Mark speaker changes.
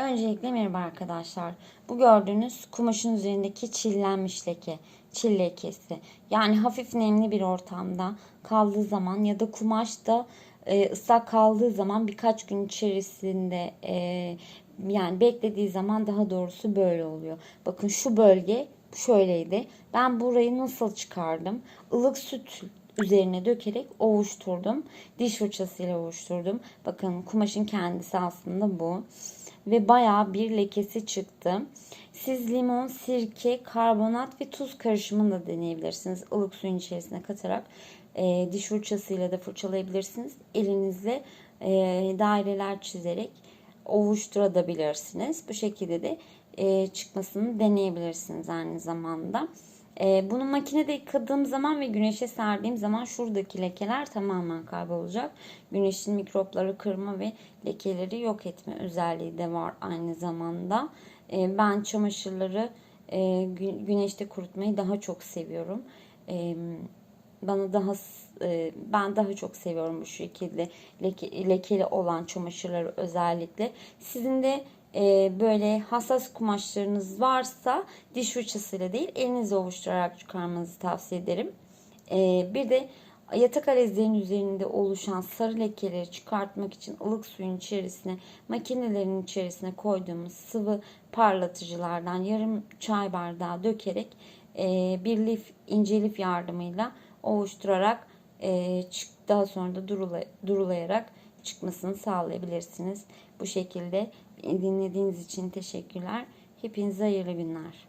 Speaker 1: Öncelikle merhaba arkadaşlar. Bu gördüğünüz kumaşın üzerindeki çillenmiş leke, çil lekesi. Yani hafif nemli bir ortamda kaldığı zaman ya da kumaşta e, ıslak kaldığı zaman birkaç gün içerisinde e, yani beklediği zaman daha doğrusu böyle oluyor. Bakın şu bölge şöyleydi. Ben burayı nasıl çıkardım? Ilık süt üzerine dökerek ovuşturdum. Diş fırçasıyla ovuşturdum. Bakın kumaşın kendisi aslında bu. Ve bayağı bir lekesi çıktı. Siz limon, sirke, karbonat ve tuz karışımını da deneyebilirsiniz. Ilık suyun içerisine katarak e, diş fırçasıyla da fırçalayabilirsiniz. Elinizle e, daireler çizerek ovuşturabilirsiniz. Bu şekilde de e, çıkmasını deneyebilirsiniz aynı zamanda. E, bunu makinede yıkadığım zaman ve güneşe serdiğim zaman şuradaki lekeler tamamen kaybolacak. Güneşin mikropları kırma ve lekeleri yok etme özelliği de var aynı zamanda. E, ben çamaşırları e, gü- güneşte kurutmayı daha çok seviyorum. E, bana daha e, ben daha çok seviyorum bu şekilde leke, lekeli olan çamaşırları özellikle. Sizin de e, böyle hassas kumaşlarınız varsa diş fırçasıyla değil elinizle ovuşturarak çıkarmanızı tavsiye ederim. E, bir de yatak alezlerin üzerinde oluşan sarı lekeleri çıkartmak için ılık suyun içerisine makinelerin içerisine koyduğumuz sıvı parlatıcılardan yarım çay bardağı dökerek e, bir lif ince lif yardımıyla ovuşturarak e, çık- daha sonra da durula, durulayarak çıkmasını sağlayabilirsiniz. Bu şekilde dinlediğiniz için teşekkürler. Hepinize hayırlı günler.